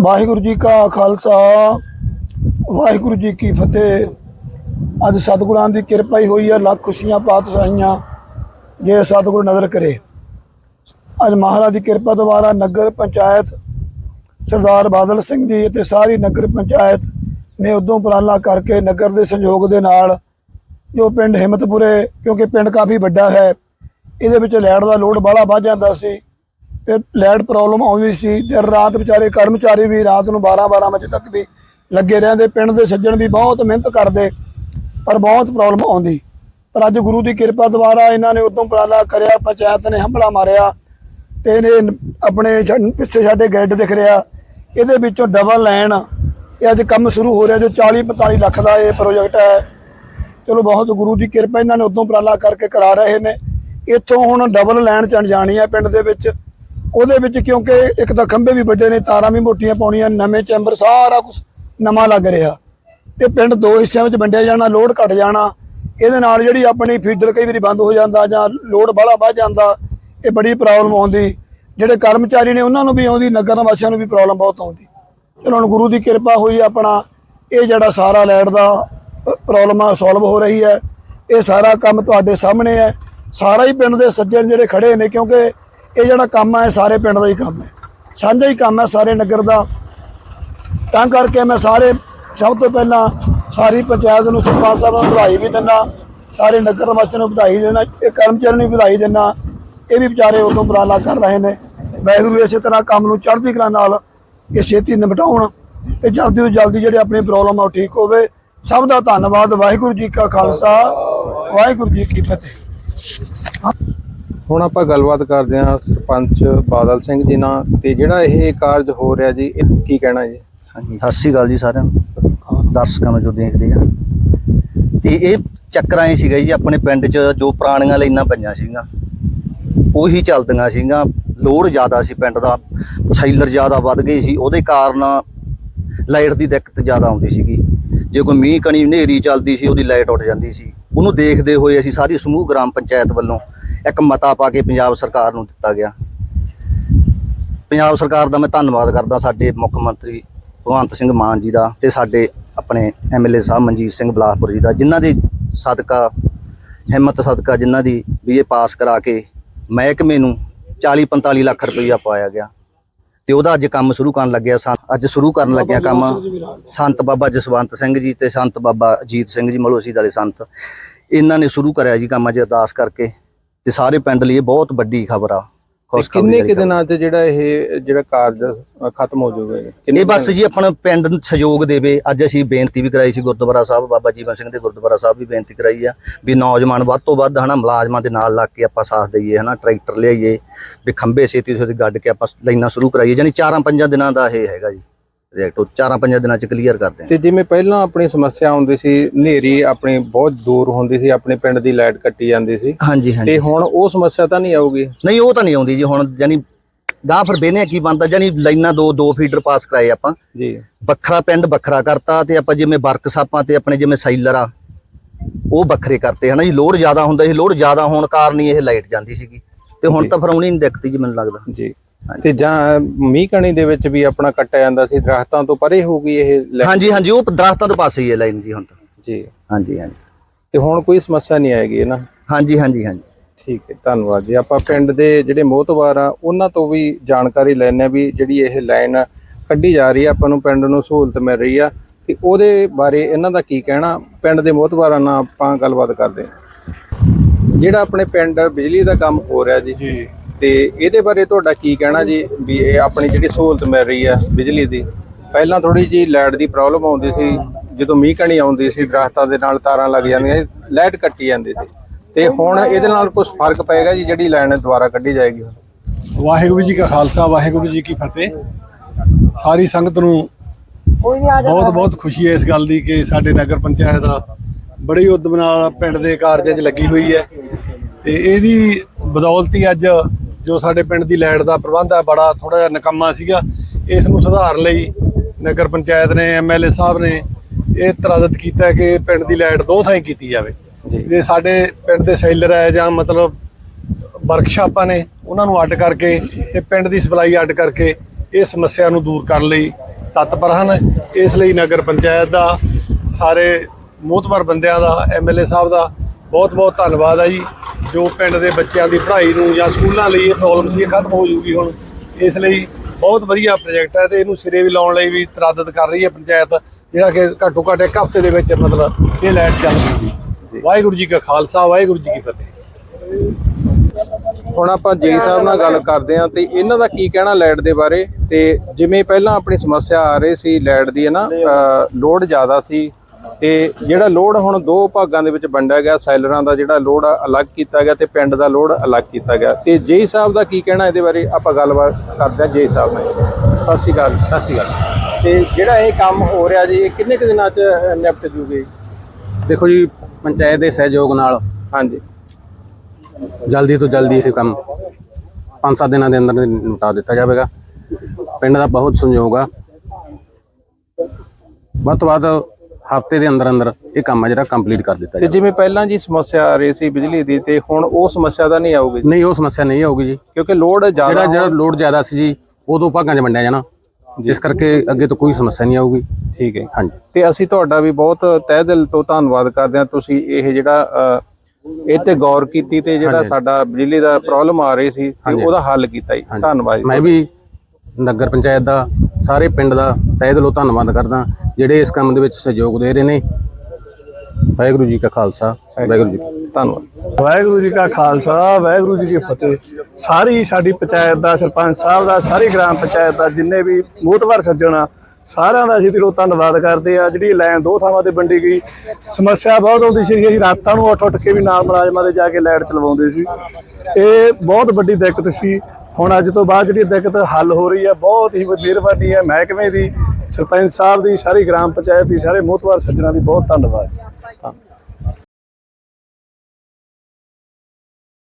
ਵਾਹਿਗੁਰੂ ਜੀ ਕਾ ਖਾਲਸਾ, ਵਾਹਿਗੁਰੂ ਜੀ ਕੀ ਫਤਿਹ। ਅੱਜ ਸਤਿਗੁਰਾਂ ਦੀ ਕਿਰਪਾ ਹੀ ਹੋਈ ਹੈ ਲੱਖ ਖੁਸ਼ੀਆਂ, ਪਾਤਸ਼ਾਹੀਆਂ ਜੇ ਸਤਿਗੁਰ ਨਜ਼ਰ ਕਰੇ। ਅੱਜ ਮਹਾਰਾਜ ਦੀ ਕਿਰਪਾ ਦੁਆਰਾ ਨਗਰ ਪੰਚਾਇਤ ਸਰਦਾਰ ਬਾਦਲ ਸਿੰਘ ਜੀ ਅਤੇ ਸਾਰੀ ਨਗਰ ਪੰਚਾਇਤ ਨੇ ਉਦੋਂ ਉਪਰਾਲਾ ਕਰਕੇ ਨਗਰ ਦੇ ਸਹਿਯੋਗ ਦੇ ਨਾਲ ਜੋ ਪਿੰਡ ਹਿੰਮਤਪੁਰੇ, ਕਿਉਂਕਿ ਪਿੰਡ ਕਾਫੀ ਵੱਡਾ ਹੈ, ਇਹਦੇ ਵਿੱਚ ਲੈਣ ਦਾ ਲੋਡ ਬਾਹਲਾ ਵੱਧ ਜਾਂਦਾ ਸੀ। ਤੇ ਲਾਈਟ ਪ੍ਰੋਬਲਮ ਆਉਂਦੀ ਸੀ ਤੇ ਰਾਤ ਵਿਚਾਰੇ ਕਰਮਚਾਰੀ ਵੀ ਰਾਤ ਨੂੰ 12 12 ਵਜੇ ਤੱਕ ਵੀ ਲੱਗੇ ਰਹਿੰਦੇ, ਪਿੰਡ ਦੇ ਸੱਜਣ ਵੀ ਬਹੁਤ ਮਿਹਨਤ ਕਰਦੇ, ਪਰ ਬਹੁਤ ਪ੍ਰੋਬਲਮ ਆਉਂਦੀ। ਪਰ ਅੱਜ ਗੁਰੂ ਦੀ ਕਿਰਪਾ ਦੁਆਰਾ ਇਹਨਾਂ ਨੇ ਉਦੋਂ ਉਪਰਾਲਾ ਕਰਿਆ, ਪੰਚਾਇਤ ਨੇ ਹੰਭਲਾ ਮਾਰਿਆ ਤੇ ਇਹਨੇ ਆਪਣੇ ਪਿੱਛੇ ਸਾਡੇ ਗ੍ਰਿਡ ਦਿਖ ਰਿਹਾ। ਇਹਦੇ ਵਿੱਚੋਂ ਡਬਲ ਲਾਈਨ ਇਹ ਅੱਜ ਕੰਮ ਸ਼ੁਰੂ ਹੋ ਰਿਹਾ, ਜੋ 40 45 ਲੱਖ ਦਾ ਇਹ ਪ੍ਰੋਜੈਕਟ ਹੈ। ਚਲੋ ਬਹੁਤ ਗੁਰੂ ਦੀ ਕਿਰਪਾ, ਇਹਨਾਂ ਨੇ ਉਦੋਂ ਉਪਰਾਲਾ ਕਰਕੇ ਕਰਾ ਰਹੇ ਨੇ। ਇੱਥੋਂ ਹੁਣ ਡਬਲ ਲਾਈਨ ਚਣ ਜਾਣੀ ਹੈ ਪਿੰਡ ਦੇ ਵਿੱਚ। ਉਹਦੇ ਵਿੱਚ ਕਿਉਂਕਿ ਇੱਕ ਤਾਂ ਖੰਭੇ ਵੀ ਵੱਡੇ ਨੇ, ਤਾਰਾਂ ਵੀ ਮੋਟੀਆਂ ਪਾਉਣੀਆਂ, ਨਵੇਂ ਚੈਂਬਰ, ਸਾਰਾ ਕੁਝ ਨਵਾਂ ਲੱਗ ਰਿਹਾ। ਤੇ ਪਿੰਡ ਦੋ ਹਿੱਸਿਆਂ ਵਿੱਚ ਵੰਡਿਆ ਜਾਣਾ, ਲੋਡ ਘਟ ਜਾਣਾ, ਇਹਦੇ ਨਾਲ ਜਿਹੜੀ ਆਪਣੀ ਫੀਡਰ ਕਈ ਵਾਰੀ ਬੰਦ ਹੋ ਜਾਂਦਾ ਜਾਂ ਲੋਡ ਬਾਹਲਾ ਵੱਧ ਜਾਂਦਾ, ਇਹ ਬੜੀ ਪ੍ਰੋਬਲਮ ਆਉਂਦੀ। ਜਿਹੜੇ ਕਰਮਚਾਰੀ ਨੇ ਉਹਨਾਂ ਨੂੰ ਵੀ ਆਉਂਦੀ, ਨਗਰ ਵਾਸੀਆਂ ਨੂੰ ਵੀ ਪ੍ਰੋਬਲਮ ਬਹੁਤ ਆਉਂਦੀ। ਚਲੋ ਹੁਣ ਗੁਰੂ ਦੀ ਕਿਰਪਾ ਹੋਈ ਆਪਣਾ, ਇਹ ਜਿਹੜਾ ਸਾਰਾ ਲਾਈਟ ਦਾ ਪ੍ਰੋਬਲਮ ਆ ਸੋਲਵ ਹੋ ਰਹੀ ਹੈ। ਇਹ ਸਾਰਾ ਕੰਮ ਤੁਹਾਡੇ ਸਾਹਮਣੇ ਹੈ। ਸਾਰਾ ਹੀ ਪਿੰਡ ਦੇ ਸੱਜਣ ਜਿਹੜੇ ਖੜੇ ਨੇ, ਕਿਉਂਕਿ ਇਹ ਜਿਹੜਾ ਕੰਮ ਹੈ ਸਾਰੇ ਪਿੰਡ ਦਾ ਹੀ ਕੰਮ ਹੈ। ਸਾਂਝਾ ਹੀ ਕੰਮ ਹੈ, ਸਾਰੇ ਨਗਰ ਦਾ। ਤਾਂ ਕਰਕੇ ਮੈਂ ਸਾਰੇ, ਸਭ ਤੋਂ ਪਹਿਲਾਂ ਸਾਰੀ ਪੰਚਾਇਤ ਨੂੰ, ਸਰਪੰਚ ਸਾਹਿਬ ਨੂੰ ਵਧਾਈ ਵੀ ਦਿੰਦਾ। ਸਾਰੇ ਨਗਰ ਵਾਸੀਆਂ ਨੂੰ ਵਧਾਈ ਦੇਣਾ ਇਹ ਕਰਮਚਾਰੀਆਂ ਨੂੰ ਵਧਾਈ ਦਿੰਦਾ। ਇਹ ਵੀ ਵਿਚਾਰੇ ਉਦੋਂ ਉਪਰਾਲਾ ਕਰ ਰਹੇ ਨੇ। ਵਾਹਿਗੁਰੂ ਇਸੇ ਤਰ੍ਹਾਂ ਕੰਮ ਨੂੰ ਚੜ੍ਹਦੀ ਕਲਾ ਨਾਲ ਇਹ ਛੇਤੀ ਨਿਪਟਾਉਣ ਤੇ ਜਲਦੀ ਤੋਂ ਜਲਦੀ ਜਿਹੜੇ ਆਪਣੀ ਪ੍ਰੋਬਲਮ ਆ ਉਹ ਠੀਕ ਹੋਵੇ। ਸਭ ਦਾ ਧੰਨਵਾਦ। ਵਾਹਿਗੁਰੂ ਜੀ ਕਾ ਖਾਲਸਾ। ਵਾਹਿਗੁਰੂ ਜੀ ਕੀ ਫਤਿਹ। ਹੁਣ ਆਪਾਂ ਗੱਲਬਾਤ ਕਰਦੇ ਹਾਂ ਸਰਪੰਚ ਬਾਦਲ ਸਿੰਘ ਜੀ ਨਾਲ ਤੇ ਜਿਹੜਾ ਇਹ ਕਾਰਜ ਹੋ ਰਿਹਾ ਜੀ, ਇਹ ਕੀ ਕਹਿਣਾ ਜੀ? ਹਾਂਜੀ, ਸਤਿ ਸ਼੍ਰੀ ਅਕਾਲ ਜੀ ਸਾਰਿਆਂ ਨੂੰ। ਦਰਸ਼ਕਾਂ ਨੂੰ ਜੋ ਦੇਖਦੇ ਆ। ਤੇ ਇਹ ਚੱਕਰ ਐ ਸੀਗਾ ਜੀ, ਆਪਣੇ ਪਿੰਡ 'ਚ ਜੋ ਪੁਰਾਣੀਆਂ ਲਾਈਨਾਂ ਪਈਆਂ ਸੀਗੀਆਂ, ਉਹੀ ਚੱਲਦੀਆਂ ਸੀਗੀਆਂ। ਲੋਡ ਜ਼ਿਆਦਾ ਸੀ ਪਿੰਡ ਦਾ, ਸੈਲਰ ਜ਼ਿਆਦਾ ਵੱਧ ਗਈ ਸੀ, ਉਹਦੇ ਕਾਰਨ ਲਾਈਟ ਦੀ ਦਿੱਕਤ ਜ਼ਿਆਦਾ ਆਉਂਦੀ ਸੀਗੀ। ਜੇ ਕੋਈ ਮੀਂਹ ਕਣੀ ਹਨੇਰੀ ਚੱਲਦੀ ਸੀ, ਉਹਦੀ ਲਾਈਟ ਉੱਡ ਜਾਂਦੀ ਸੀ। ਉਹਨੂੰ ਦੇਖਦੇ ਹੋਏ ਅਸੀਂ ਸਾਰੀ ਸਮੂਹ ਗ੍ਰਾਮ ਪੰਚਾਇਤ ਵੱਲੋਂ ਇੱਕ ਮਤਾ ਪਾ ਕੇ ਪੰਜਾਬ ਸਰਕਾਰ ਨੂੰ ਦਿੱਤਾ ਗਿਆ। ਪੰਜਾਬ ਸਰਕਾਰ ਦਾ ਮੈਂ ਧੰਨਵਾਦ ਕਰਦਾ ਸਾਡੇ ਮੁੱਖ ਮੰਤਰੀ ਭਗਵੰਤ ਸਿੰਘ ਮਾਨ ਜੀ ਦਾ ਤੇ ਸਾਡੇ ਆਪਣੇ ਐਮਐਲਏ ਸਾਹਿਬ ਮਨਜੀਤ ਸਿੰਘ ਬਲਾਸਪੁਰ ਜੀ ਦਾ ਜਿਨ੍ਹਾਂ ਦੇ ਸਦਕਾ ਹਿੰਮਤ ਸਦਕਾ ਜਿਨ੍ਹਾਂ ਦੀ ਵੀ ਇਹ ਪਾਸ ਕਰਾ ਕੇ ਮਹਿਕਮੇ ਨੂੰ 40 45 ਲੱਖ ਰੁਪਈਆ ਪਾਇਆ ਗਿਆ। ਤੇ ਉਹਦਾ ਅੱਜ ਕੰਮ ਸ਼ੁਰੂ ਕਰਨ ਲੱਗਿਆ ਸਾ ਅੱਜ ਸ਼ੁਰੂ ਕਰਨ ਲੱਗਿਆ ਕੰਮ ਸੰਤ ਬਾਬਾ ਜਸਵੰਤ ਸਿੰਘ ਜੀ ਤੇ ਸੰਤ ਬਾਬਾ ਅਜੀਤ ਸਿੰਘ ਜੀ ਮਲੋਸੀ ਵਾਲੇ ਸੰਤ। ਇਹਨਾਂ ਨੇ ਸ਼ੁਰੂ ਕਰਿਆ ਜੀ ਕੰਮ ਅੱਜ ਅਰਦਾਸ ਕਰਕੇ। ਤੇ ਸਾਰੇ ਪਿੰਡ ਲਈ ਇਹ ਬਹੁਤ ਵੱਡੀ ਖਬਰ ਆ ਤੇ ਖੁਸ਼ਖਬਰੀ ਕਿੰਨੇ ਕਿ। ਦਿਨਾਂ 'ਚ ਜਿਹੜਾ ਇਹ ਜਿਹੜਾ ਕਾਰਜ ਖਤਮ ਹੋ ਜਾਊਗਾ ਇਹ ਬਸ? ਜੀ ਆਪਣਾ ਪਿੰਡ ਨੂੰ ਸਹਿਯੋਗ ਦੇਵੇ ਅੱਜ ਅਸੀਂ ਬੇਨਤੀ ਵੀ ਕਰਾਈ ਸੀ ਗੁਰਦੁਆਰਾ ਸਾਹਿਬ ਬਾਬਾ ਜੀਵਨ ਸਿੰਘ ਦੇ ਗੁਰਦੁਆਰਾ ਸਾਹਿਬ ਵੀ ਬੇਨਤੀ ਕਰਾਈ ਆ ਵੀ ਨੌਜਵਾਨ ਵੱਧ ਤੋਂ ਵੱਧ ਹਨਾ ਮੁਲਾਜ਼ਮਾਂ ਦੇ ਨਾਲ ਲੱਗ ਕੇ ਆਪਾਂ ਸਾਥ ਦਈਏ ਹਨਾ ਟਰੈਕਟਰ ਲਿਆਈਏ ਵੀ ਖੰਭੇ ਛੇਤੀ ਛੇਤੀ ਗੱਡ ਕੇ ਆਪਾਂ ਲਾਈਨਾਂ ਸ਼ੁਰੂ ਕਰਾਈਏ ਯਾਨੀ 4-5 ਦਿਨਾਂ ਦਾ ਇਹ ਹੈਗਾ ਜੀ ਪ੍ਰੋਜੈਕਟ ਉਹ 4-5 ਦਿਨਾਂ ਚ ਕਲੀਅਰ ਕਰਦੇ ਤੇ ਜਿਵੇਂ ਪਹਿਲਾਂ ਆਪਣੀ ਸਮੱਸਿਆ ਆਉਂਦੀ ਸੀ ਹਨੇਰੀ ਆਪਣੀ ਬਹੁਤ ਦੂਰ ਹੁੰਦੀ ਸੀ ਆਪਣੇ ਪਿੰਡ ਦੀ ਲਾਈਟ ਕੱਟੀ ਜਾਂਦੀ ਸੀ। ਹਾਂਜੀ ਹਾਂਜੀ। ਤੇ ਹੁਣ ਉਹ ਸਮੱਸਿਆ ਤਾਂ ਨਹੀਂ ਆਊਗੀ? ਨਹੀਂ ਉਹ ਤਾਂ ਨਹੀਂ ਆਉਂਦੀ ਜੀ ਹੁਣ ਯਾਨੀ ਗਾਹ ਫਿਰ ਬੇਨੇ ਕੀ ਬੰਦਾ ਯਾਨੀ ਲਾਈਨਾਂ ਦੋ ਦੋ ਫੀਡਰ ਪਾਸ ਕਰਾਏ ਆਪਾਂ। ਜੀ। ਵੱਖਰਾ ਪਿੰਡ ਵੱਖਰਾ ਕਰਤਾ ਤੇ ਆਪਾਂ ਜਿਵੇਂ ਵਰਕਸ਼ਾਪਾਂ ਤੇ ਆਪਣੇ ਜਿਵੇਂ ਸਾਈਲਰ ਆ ਉਹ ਵੱਖਰੇ ਕਰਤੇ ਹਨਾ ਜੀ ਲੋਡ ਜ਼ਿਆਦਾ ਹੁੰਦਾ ਸੀ ਲੋਡ ਜ਼ਿਆਦਾ ਹੋਣ ਕਾਰਨ ਹੀ ਇਹ ਲਾਈਟ ਜਾਂਦੀ ਸੀਗੀ। ਤੇ ਹੁਣ ਤਾਂ ਫਿਰ ਆਉਣੀ ਨਹੀਂ ਦਿੱਕਤੀ ਜੀ ਮੈਨੂੰ ਲੱਗਦਾ। ਜੀ। ਤੇ ਜਾਂ ਮੀਂਹ ਕਣੀ ਦੇ ਵਿੱਚ ਵੀ ਆਪਣਾ ਕੱਟਿਆ ਜਾਂਦਾ ਸੀ ਦਰਖਤਾਂ ਤੋਂ ਪਰੇ ਹੋਊਗੀ ਇਹ ਲਾਈਟ? ਹਾਂਜੀ ਹਾਂਜੀ ਉਹ ਦਰਖਤਾਂ ਤੋਂ ਪਾਸੇ ਹੀ ਹੈ ਲਾਈਨ ਜੀ ਹੁਣ ਤਾਂ। ਜੀ। ਹਾਂਜੀ ਹਾਂਜੀ। ਤੇ ਹੁਣ ਕੋਈ ਸਮੱਸਿਆ ਨਹੀਂ ਆਏਗੀ ਨਾ? ਹਾਂਜੀ ਹਾਂਜੀ ਹਾਂਜੀ। ਠੀਕ ਹੈ ਧੰਨਵਾਦ ਜੀ। ਆਪਾਂ ਪਿੰਡ ਦੇ ਜਿਹੜੇ ਮੋਹਤਵਾਰ ਆ ਉਹਨਾਂ ਤੋਂ ਵੀ ਜਾਣਕਾਰੀ ਲੈਣੇ ਆ ਵੀ ਜਿਹੜੀ ਇਹ ਲਾਈਨ ਕੱਢੀ ਜਾ ਰਹੀ ਆ ਆਪਾਂ ਨੂੰ ਪਿੰਡ ਨੂੰ ਸਹੂਲਤ ਮਿਲ ਰਹੀ ਆ। ਤੇ ਉਹਦੇ ਬਾਰੇ ਇਹਨਾਂ ਦਾ ਕੀ ਕਹਿਣਾ? ਪਿੰਡ ਦੇ ਮੋਹਤਵਾਰਾਂ ਨਾਲ ਆਪਾਂ ਗੱਲਬਾਤ ਕਰਦੇ ਹਾਂ। ਜਿਹੜਾ ਆਪਣੇ ਪਿੰਡ ਬਿਜਲੀ ਦਾ ਕੰਮ ਹੋ ਰਿਹਾ ਜੀ ਜੀ। ਤੇ ਇਹਦੇ ਬਾਰੇ ਤੁਹਾਡਾ ਕੀ ਕਹਿਣਾ ਜੀ? ਵੀ ਇਹ ਆਪਣੀ ਜਿਹੜੀ ਸਹੂਲਤ ਮਿਲ ਰਹੀ ਆ ਬਿਜਲੀ ਦੀ, ਪਹਿਲਾਂ ਥੋੜੀ ਜੀ ਲਾਈਟ ਦੀ ਪ੍ਰੋਬਲਮ ਆਉਂਦੀ ਸੀ, ਜਦੋਂ ਮੀਂਹ ਕਣੀ ਆਉਂਦੀ ਸੀ, ਦਰਖਤਾਂ ਦੇ ਨਾਲ ਤਾਰਾਂ ਲੱਗ ਜਾਂਦੀਆਂ ਲਾਈਟ ਕੱਟੀ ਜਾਂਦੀ ਸੀ। ਤੇ ਹੁਣ ਇਹਦੇ ਨਾਲ ਕੁਝ ਫ਼ਰਕ ਪਏਗਾ ਜੀ, ਜਿਹੜੀ ਲਾਈਨ ਦੁਬਾਰਾ ਕੱਢੀ ਜਾਏਗੀ? ਵਾਹਿਗੁਰੂ ਜੀ ਕਾ ਖਾਲਸਾ, ਵਾਹਿਗੁਰੂ ਜੀ ਕੀ ਫਤਿਹ। ਸਾਰੀ ਸੰਗਤ ਨੂੰ ਬਹੁਤ ਬਹੁਤ ਖੁਸ਼ੀ ਹੈ ਇਸ ਗੱਲ ਦੀ ਕਿ ਸਾਡੇ ਨਗਰ ਪੰਚਾਇਤ ਬੜੀ ਉਦਮ ਨਾਲ ਪਿੰਡ ਦੇ ਕਾਰਜਾਂ 'ਚ ਲੱਗੀ ਹੋਈ ਹੈ। ਤੇ ਇਹਦੀ ਬਦੌਲਤ ਅੱਜ ਜੋ ਸਾਡੇ ਪਿੰਡ ਦੀ ਲਾਈਟ ਦਾ ਪ੍ਰਬੰਧ ਹੈ ਬੜਾ ਥੋੜਾ ਜਿਹਾ ਨਕਮਾ ਸੀਗਾ। ਇਸ ਨੂੰ ਸੁਧਾਰਨ ਲਈ ਨਗਰ ਪੰਚਾਇਤ ਨੇ ਐਮਐਲਏ ਸਾਹਿਬ ਨੇ ਇਹ ਤਰਾਦਤ ਕੀਤਾ ਕਿ ਪਿੰਡ ਦੀ ਲਾਈਟ ਦੋ ਥਾਈਂ ਕੀਤੀ ਜਾਵੇ। ਜੀ। ਸਾਡੇ ਪਿੰਡ ਦੇ ਸੈਲਰ ਹੈ ਜਾਂ ਮਤਲਬ ਵਰਕਸ਼ਾਪਾਂ ਨੇ ਉਹਨਾਂ ਨੂੰ ਅੱਡ ਕਰਕੇ ਤੇ ਪਿੰਡ ਦੀ ਸਪਲਾਈ ਅੱਡ ਕਰਕੇ ਇਹ ਸਮੱਸਿਆ ਨੂੰ ਦੂਰ ਕਰਨ ਲਈ ਤਤਪਰ ਹਨ। ਇਸ ਲਈ ਨਗਰ ਪੰਚਾਇਤ ਦਾ ਸਾਰੇ ਮੋਤਬਰ ਬੰਦਿਆਂ ਦਾ ਐਮਐਲਏ ਸਾਹਿਬ ਦਾ ਬਹੁਤ ਬਹੁਤ ਧੰਨਵਾਦ ਹੈ ਜੀ। ਜੋ ਪਿੰਡ ਦੇ ਬੱਚਿਆਂ ਦੀ ਪੜ੍ਹਾਈ ਨੂੰ ਜਾਂ ਸਕੂਲਾਂ ਲਈ ਇਹ ਪ੍ਰੋਬਲਮ ਸੀ ਖਤਮ ਹੋ ਜੂਗੀ ਹੁਣ। ਇਸ ਲਈ ਬਹੁਤ ਵਧੀਆ ਪ੍ਰੋਜੈਕਟ ਹੈ ਤੇ ਇਹਨੂੰ ਸਿਰੇ ਵੀ ਲਾਉਣ ਲਈ ਵੀ ਤਰਾਦਦ ਕਰ ਰਹੀ ਹੈ ਪੰਚਾਇਤ ਜਿਹੜਾ ਕਿ ਘੱਟੋ ਘੱਟ ਇੱਕ ਹਫ਼ਤੇ ਦੇ ਵਿੱਚ ਮਤਲਬ ਇਹ ਲਾਈਟ ਚੱਲ ਜੂਗੀ। ਵਾਹਿਗੁਰੂ ਜੀ ਕਾ ਖਾਲਸਾ ਵਾਹਿਗੁਰੂ ਜੀ ਕੀ ਫਤਿਹ। ਹੁਣ ਆਪਾਂ ਜੀ ਸਾਹਿਬ ਨਾਲ ਗੱਲ ਕਰਦੇ ਹਾਂ ਤੇ ਇਹਨਾਂ ਦਾ ਕੀ ਕਹਿਣਾ ਲਾਈਟ ਦੇ ਬਾਰੇ? ਤੇ ਜਿਵੇਂ ਪਹਿਲਾਂ ਆਪਣੀ ਸਮੱਸਿਆ ਆ ਰਹੀ ਸੀ ਲਾਈਟ ਦੀ ਹੈ ਨਾ ਲੋਡ ਜ਼ਿਆਦਾ ਸੀ ਤੇ ਜਿਹੜਾ ਲੋਡ ਹੁਣ ਦੋ ਭਾਗਾਂ ਦੇ ਵਿੱਚ ਵੰਡਿਆ ਗਿਆ ਸੈਲਰਾਂ ਦਾ ਜਿਹੜਾ ਲੋਡ ਆ ਅਲੱਗ ਕੀਤਾ ਗਿਆ ਤੇ ਪਿੰਡ ਦਾ ਲੋਡ ਅਲੱਗ ਕੀਤਾ ਗਿਆ। ਤੇ ਜੀ ਸਾਹਿਬ ਦਾ ਕੀ ਕਹਿਣਾ ਇਹਦੇ ਬਾਰੇ? ਆਪਾਂ ਗੱਲਬਾਤ ਕਰਦੇ ਹਾਂ ਜੀ ਸਾਹਿਬ ਨਾਲ। ਸਤਿ ਸ਼੍ਰੀ ਅਕਾਲ। ਸਤਿ ਸ਼੍ਰੀ ਅਕਾਲ। ਤੇ ਜਿਹੜਾ ਇਹ ਕੰਮ ਹੋ ਰਿਹਾ ਜੀ ਇਹ ਕਿੰਨੇ ਕੁ ਦਿਨਾਂ 'ਚ ਨਿਪਟ ਜੂਗੇ? ਦੇਖੋ ਜੀ ਪੰਚਾਇਤ ਦੇ ਸਹਿਯੋਗ ਨਾਲ ਹਾਂਜੀ। ਜਲਦੀ ਤੋਂ ਜਲਦੀ ਇਹ ਕੰਮ 5-7 ਦਿਨਾਂ ਦੇ ਅੰਦਰ ਨਿਪਟਾ ਦਿੱਤਾ ਜਾਵੇਗਾ। ਪਿੰਡ ਦਾ ਬਹੁਤ ਸੰਯੋਗ ਆ। ਵੱਧ ਤੋਂ ਵੱਧ ਹਫ਼ਤੇ ਦੇ ਅੰਦਰ ਅੰਦਰ ਇਹ ਕੰਮ ਆ ਜਿਹੜਾ ਕੰਪਲੀਟ ਕਰ ਦਿੱਤਾ ਤੇ ਜਾਵੇ। ਜਿਵੇਂ ਪਹਿਲਾਂ ਜੀ ਸਮੱਸਿਆ ਆ ਰਹੀ ਸੀ ਬਿਜਲੀ ਦੀ ਤੇ ਹੁਣ ਉਹ ਸਮੱਸਿਆ ਤਾਂ ਨਹੀਂ ਆਊਗੀ? ਨਹੀਂ ਉਹ ਸਮੱਸਿਆ ਨਹੀਂ ਆਊਗੀ ਜੀ। ਕਿਉਂਕਿ ਲੋਡ ਜ਼ਿਆਦਾ ਜਿਹੜਾ ਜਿਹੜਾ ਲੋਡ ਜ਼ਿਆਦਾ ਸੀ ਜੀ ਉਹ ਦੋ ਭਾਗਾਂ 'ਚ ਵੰਡਿਆ ਜਾਣਾ। ਇਸ ਕਰਕੇ ਅੱਗੇ ਤੋਂ ਕੋਈ ਸਮੱਸਿਆ ਨਹੀਂ ਆਊਗੀ। ਠੀਕ ਹੈ। ਹਾਂਜੀ। ਤੇ ਅਸੀਂ ਤੁਹਾਡਾ ਵੀ ਬਹੁਤ ਤਹਿ ਦਿਲ ਤੋਂ ਧੰਨਵਾਦ ਕਰਦੇ ਹਾਂ। ਤੁਸੀਂ ਇਹ ਜਿਹੜਾ ਅ, ਇਹ ਤੇ ਗੌਰ ਕੀਤੀ ਤੇ ਜਿਹੜਾ ਹਾਂਜੀ। ਸਾਡਾ ਬਿਜਲੀ ਦਾ ਪ੍ਰੋਬਲਮ ਆ ਰਹੀ ਸੀ ਤੇ ਹਾਂਜੀ। ਉਹਦਾ ਹੱਲ ਕੀਤਾ ਜੀ। ਹਾਂਜੀ। ਧੰਨਵਾਦ ਜੀ। ਮੈਂ ਵੀ ਨਗਰ ਪੰਚਾਇਤ ਦਾ ਸਾਰੇ ਪਿੰਡ ਦਾ ਤਹਿ ਦਿਲੋਂ ਧੰਨਵਾਦ ਕਰਦਾ। ਜਿਹੜੇ ਇਸ ਕੰਮ ਦੇ ਵਿੱਚ ਸਹਿਯੋਗ ਦੇ ਰਹੇ ਨੇ। ਵਾਹਿਗੁਰੂ ਜੀ ਕਾ ਖਾਲਸਾ ਵਾਹਿਗੁਰੂ ਜੀ। ਧੰਨਵਾਦ। ਵਾਹਿਗੁਰੂ ਜੀ ਕਾ ਖਾਲਸਾ ਵਾਹਿਗੁਰੂ ਜੀ ਕੀ ਫਤਿਹ। ਸਾਰੀ ਸਾਡੀ ਪੰਚਾਇਤ ਦਾ ਸਰਪੰਚ ਸਾਹਿਬ ਦਾ ਸਾਰੀ ਗ੍ਰਾਮ ਪੰਚਾਇਤ ਦਾ ਜਿੰਨੇ ਵੀ ਮੋਹਤਵਰ ਸੱਜਣ ਸਾਰਿਆਂ ਦਾ ਅਸੀਂ ਦਿਲੋਂ ਧੰਨਵਾਦ ਕਰਦੇ ਆ ਜਿਹੜੀ ਲਾਈਨ ਦੋ ਥਾਵਾਂ ਤੇ ਵੰਡੀ ਗਈ ਸਮੱਸਿਆ ਬਹੁਤ ਆਉਂਦੀ ਸੀ। ਅਸੀਂ ਰਾਤਾਂ ਨੂੰ ਉੱਠ ਉੱਠ ਕੇ ਵੀ ਨਾਲ ਮੁਲਾਜ਼ਮਾਂ ਦੇ ਜਾ ਕੇ ਲਾਈਟ ਚਲਵਾਉਂਦੇ ਸੀ। ਇਹ ਬਹੁਤ ਵੱਡੀ ਦਿੱਕਤ ਸੀ। ਹੁਣ ਅੱਜ ਤੋਂ ਬਾਅਦ ਜਿਹੜੀ ਦਿੱਕਤ ਹੱਲ ਹੋ ਰਹੀ ਹੈ ਬਹੁਤ ਹੀ ਮਿਹਰਬਾਨੀ ਹੈ ਮਹਿਕਮੇ ਦੀ। ਸਰਪੰਚ ਸਾਹਿਬ ਦੀ ਸਾਰੀ ਗ੍ਰਾਮ ਪੰਚਾਇਤ ਦੀ ਸਾਰੇ ਮੋਹਤਵਰ ਸੱਜਣਾਂ ਦੀ ਬਹੁਤ ਧੰਨਵਾਦ।